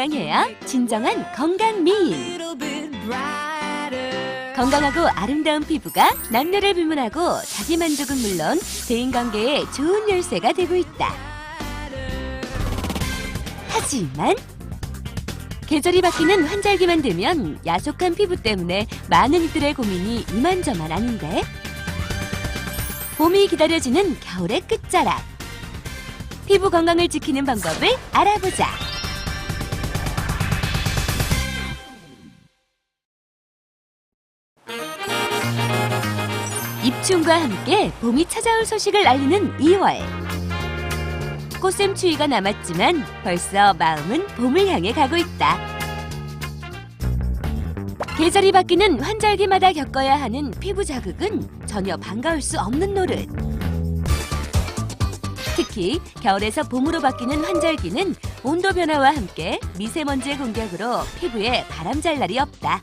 건강해야 진정한 건강 미인. 건강하고 아름다운 피부가 남녀를 불문하고 자기 만족은 물론 대인 관계에 좋은 열쇠가 되고 있다. 하지만 계절이 바뀌는 환절기만 되면 야속한 피부 때문에 많은 이들의 고민이 이만저만 아닌데 봄이 기다려지는 겨울의 끝자락 피부 건강을 지키는 방법을 알아보자. 입춘과 함께 봄이 찾아올 소식을 알리는 2월. 꽃샘 추위가 남았지만 벌써 마음은 봄을 향해 가고 있다. 계절이 바뀌는 환절기마다 겪어야 하는 피부 자극은 전혀 반가울 수 없는 노릇. 특히 겨울에서 봄으로 바뀌는 환절기는 온도 변화와 함께 미세먼지의 공격으로 피부에 바람 잘 날이 없다.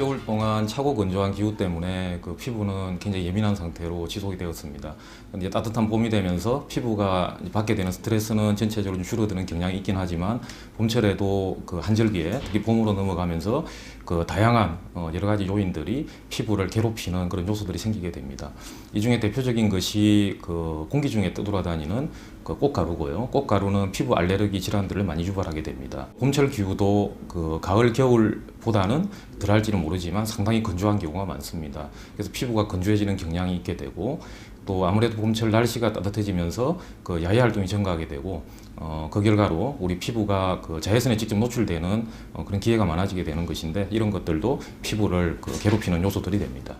겨울 동안 차고 건조한 기후 때문에 그 피부는 굉장히 예민한 상태로 지속이 되었습니다. 근데 따뜻한 봄이 되면서 피부가 이제 받게 되는 스트레스는 전체적으로 좀 줄어드는 경향이 있긴 하지만 봄철에도 그 한절기에 특히 봄으로 넘어가면서 그 다양한 어 여러 가지 요인들이 피부를 괴롭히는 그런 요소들이 생기게 됩니다. 이 중에 대표적인 것이 그 공기 중에 떠돌아다니는 그 꽃가루고요. 꽃가루는 피부 알레르기 질환들을 많이 유발하게 됩니다. 봄철 기후도 그 가을 겨울보다는 덜할지는 모르지만 상당히 건조한 경우가 많습니다. 그래서 피부가 건조해지는 경향이 있게 되고 또 아무래도 봄철 날씨가 따뜻해지면서 그 야외 활동이 증가하게 되고 어, 그 결과로 우리 피부가 그 자외선에 직접 노출되는 어, 그런 기회가 많아지게 되는 것인데 이런 것들도 피부를 그 괴롭히는 요소들이 됩니다.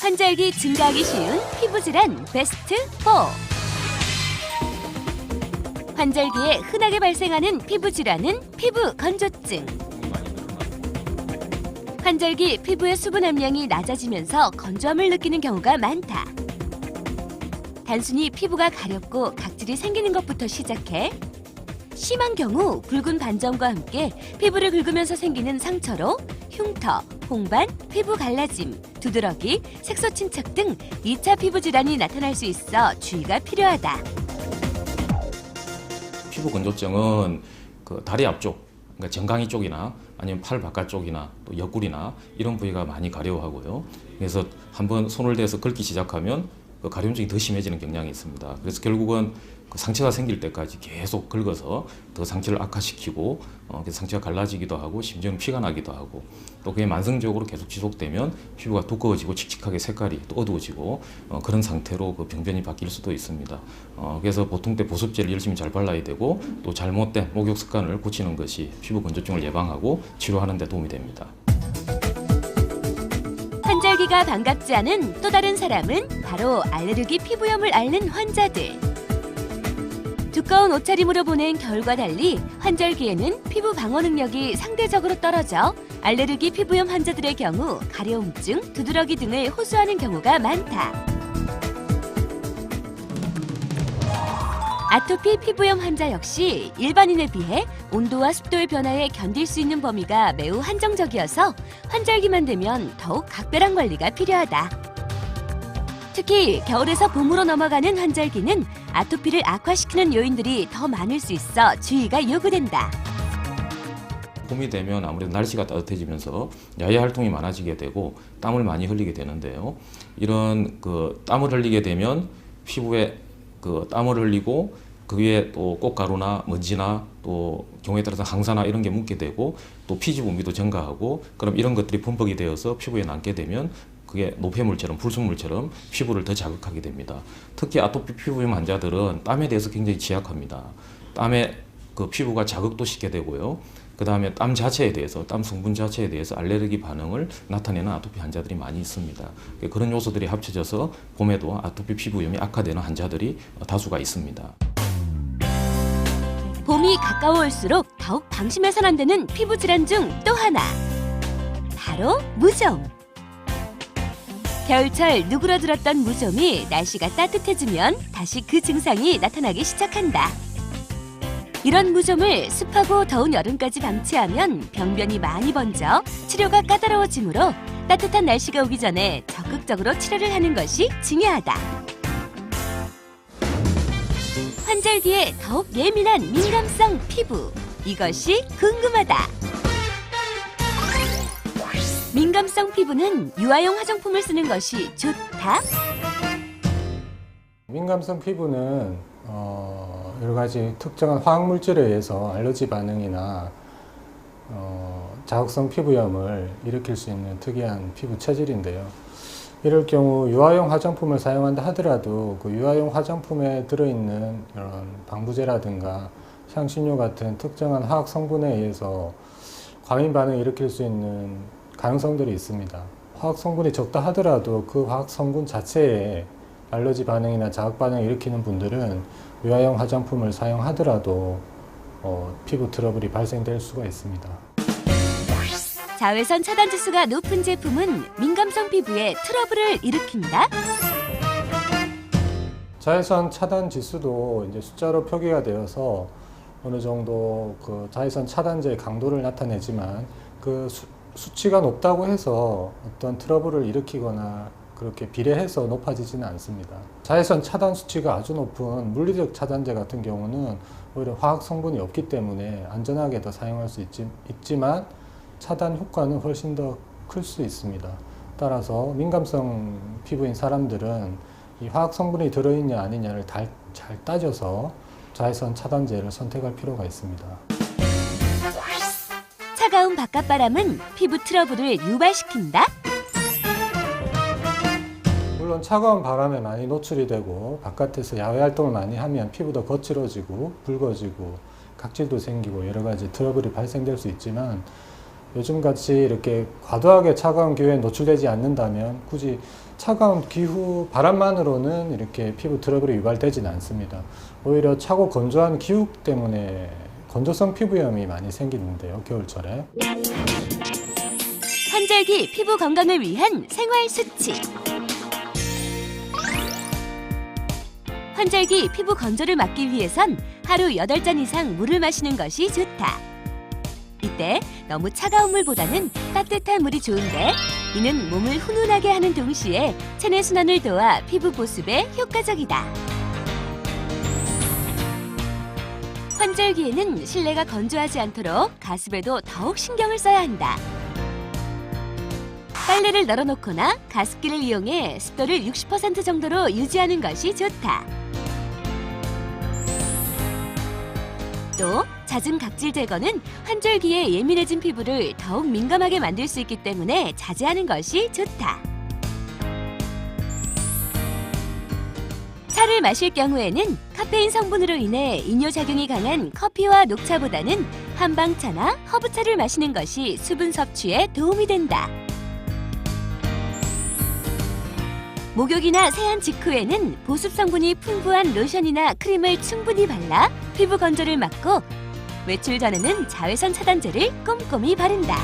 환절기 증가하기 쉬운 피부 질환 베스트 4. 환절기에 흔하게 발생하는 피부 질환은 피부 건조증. 환절기 피부의 수분 함량이 낮아지면서 건조함을 느끼는 경우가 많다. 단순히 피부가 가렵고 각질이 생기는 것부터 시작해 심한 경우 붉은 반점과 함께 피부를 긁으면서 생기는 상처로 흉터, 홍반, 피부 갈라짐, 두드러기, 색소 침착 등 2차 피부 질환이 나타날 수 있어 주의가 필요하다. 피부 건조증은 그 다리 앞쪽, 그러니까 정강이 쪽이나 아니면 팔 바깥쪽이나 또 옆구리나 이런 부위가 많이 가려워하고요. 그래서 한번 손을 대서 긁기 시작하면 그 가려움증이 더 심해지는 경향이 있습니다. 그래서 결국은 그 상처가 생길 때까지 계속 긁어서 더 상처를 악화시키고 어, 상처가 갈라지기도 하고 심지어는 피가 나기도 하고 또 그게 만성적으로 계속 지속되면 피부가 두꺼워지고 칙칙하게 색깔이 또 어두워지고 어, 그런 상태로 그 병변이 바뀔 수도 있습니다. 어, 그래서 보통 때 보습제를 열심히 잘 발라야 되고 또 잘못된 목욕 습관을 고치는 것이 피부 건조증을 예방하고 치료하는 데 도움이 됩니다. 환절기가 반갑지 않은 또 다른 사람은 바로 알레르기 피부염을 앓는 환자들. 두꺼운 옷차림으로 보낸 겨울과 달리 환절기에는 피부 방어 능력이 상대적으로 떨어져 알레르기 피부염 환자들의 경우 가려움증, 두드러기 등을 호소하는 경우가 많다. 아토피 피부염 환자 역시 일반인에 비해 온도와 습도의 변화에 견딜 수 있는 범위가 매우 한정적이어서 환절기만 되면 더욱 각별한 관리가 필요하다. 특히 겨울에서 봄으로 넘어가는 환절기는 아토피를 악화시키는 요인들이 더 많을 수 있어 주의가 요구된다. 봄이 되면 아무래도 날씨가 따뜻해지면서 야외 활동이 많아지게 되고 땀을 많이 흘리게 되는데요. 이런 그 땀을 흘리게 되면 피부에 그 땀을 흘리고 그 위에 또 꽃가루나 먼지나 또 경우에 따라서 항산화 이런 게 묻게 되고 또 피지 분비도 증가하고 그럼 이런 것들이 범벅이 되어서 피부에 남게 되면 그게 노폐물처럼 불순물처럼 피부를 더 자극하게 됩니다. 특히 아토피 피부염 환자들은 땀에 대해서 굉장히 취약합니다. 땀에 그 피부가 자극도 쉽게 되고요. 그 다음에 땀 자체에 대해서 땀 성분 자체에 대해서 알레르기 반응을 나타내는 아토피 환자들이 많이 있습니다. 그런 요소들이 합쳐져서 봄에도 아토피 피부염이 악화되는 환자들이 다수가 있습니다. 봄이 가까워올수록 더욱 방심해선 안 되는 피부 질환 중 또 하나. 바로 무좀. 겨울철 누그러들었던 무좀이 날씨가 따뜻해지면 다시 그 증상이 나타나기 시작한다. 이런 무좀을 습하고 더운 여름까지 방치하면 병변이 많이 번져 치료가 까다로워지므로 따뜻한 날씨가 오기 전에 적극적으로 치료를 하는 것이 중요하다. 환절기에 더욱 예민한 민감성 피부. 이것이 궁금하다. 민감성 피부는 유아용 화장품을 쓰는 것이 좋다. 민감성 피부는 어, 여러 가지 특정한 화학 물질에 의해서 알러지 반응이나 어, 자극성 피부염을 일으킬 수 있는 특이한 피부 체질인데요. 이럴 경우 유아용 화장품을 사용한다 하더라도 그 유아용 화장품에 들어있는 이런 방부제라든가 향신료 같은 특정한 화학 성분에 의해서 과민 반응을 일으킬 수 있는 가능성들이 있습니다. 화학 성분이 적다 하더라도 그 화학 성분 자체에 알러지 반응이나 자극 반응을 일으키는 분들은 유아용 화장품을 사용하더라도 어, 피부 트러블이 발생될 수가 있습니다. 자외선 차단 지수가 높은 제품은 민감성 피부에 트러블을 일으킨다. 자외선 차단 지수도 이제 숫자로 표기가 되어서 어느 정도 그 자외선 차단제의 강도를 나타내지만 그 수, 수치가 높다고 해서 어떤 트러블을 일으키거나 그렇게 비례해서 높아지지는 않습니다. 자외선 차단 수치가 아주 높은 물리적 차단제 같은 경우는 오히려 화학 성분이 없기 때문에 안전하게 더 사용할 수 있지, 있지만 차단 효과는 훨씬 더 클 수 있습니다. 따라서 민감성 피부인 사람들은 이 화학 성분이 들어있냐 아니냐를 달- 잘 따져서 자외선 차단제를 선택할 필요가 있습니다. 차가운 바깥바람은 피부 트러블을 유발시킨다. 물론 차가운 바람에 많이 노출이 되고 바깥에서 야외 활동을 많이 하면 피부도 거칠어지고 붉어지고 각질도 생기고 여러 가지 트러블이 발생될 수 있지만 요즘 같이 이렇게 과도하게 차가운 기후에 노출되지 않는다면 굳이 차가운 기후 바람만으로는 이렇게 피부 트러블이 유발되지는 않습니다. 오히려 차고 건조한 기후 때문에 건조성 피부염이 많이 생기는데요, 겨울철에. 환절기 피부 건강을 위한 생활 수치. 환절기 피부 건조를 막기 위해선 하루 8잔 이상 물을 마시는 것이 좋다. 이때 너무 차가운 물보다는 따뜻한 물이 좋은데 이는 몸을 훈훈하게 하는 동시에 체내 순환을 도와 피부 보습에 효과적이다. 환절기에는 실내가 건조하지 않도록 가습에도 더욱 신경을 써야 한다. 빨래를 널어놓거나 가습기를 이용해 습도를 60% 정도로 유지하는 것이 좋다. 또 잦은 각질 제거는 환절기에 예민해진 피부를 더욱 민감하게 만들 수 있기 때문에 자제하는 것이 좋다. 차를 마실 경우에는 카페인 성분으로 인해 이뇨작용이 강한 커피와 녹차보다는 한방차나 허브차를 마시는 것이 수분 섭취에 도움이 된다. 목욕이나 세안 직후에는 보습 성분이 풍부한 로션이나 크림을 충분히 발라 피부 건조를 막고 외출 전에는 자외선 차단제를 꼼꼼히 바른다.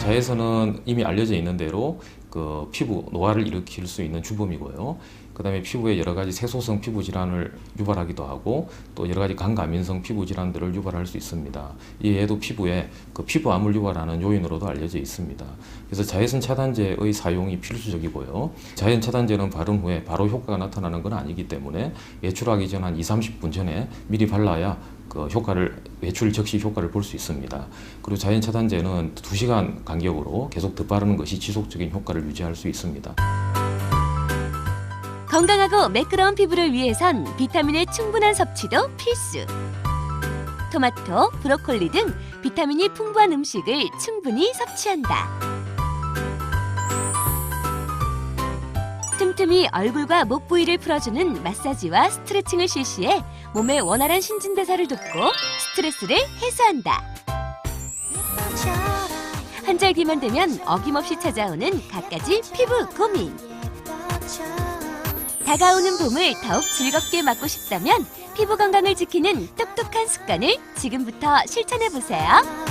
자외선은 이미 알려져 있는 대로 그 피부 노화를 일으킬 수 있는 주범이고요. 그 다음에 피부에 여러 가지 세소성 피부 질환을 유발하기도 하고 또 여러 가지 간감인성 피부 질환들을 유발할 수 있습니다. 이에도 피부에 그 피부암을 유발하는 요인으로도 알려져 있습니다. 그래서 자외선 차단제의 사용이 필수적이고요. 자외선 차단제는 바른 후에 바로 효과가 나타나는 건 아니기 때문에 외출하기 전 한 2, 30분 전에 미리 발라야 그 효과를 외출 즉시 효과를 볼 수 있습니다. 그리고 자연 차단제는 2시간 간격으로 계속 덧바르는 것이 지속적인 효과를 유지할 수 있습니다. 건강하고 매끄러운 피부를 위해선 비타민의 충분한 섭취도 필수. 토마토, 브로콜리 등 비타민이 풍부한 음식을 충분히 섭취한다. 틈틈이 얼굴과 목 부위를 풀어주는 마사지와 스트레칭을 실시해 몸의 원활한 신진대사를 돕고 스트레스를 해소한다. 환절기만 되면 어김없이 찾아오는 갖가지 피부 고민. 다가오는 봄을 더욱 즐겁게 맞고 싶다면 피부 건강을 지키는 똑똑한 습관을 지금부터 실천해 보세요.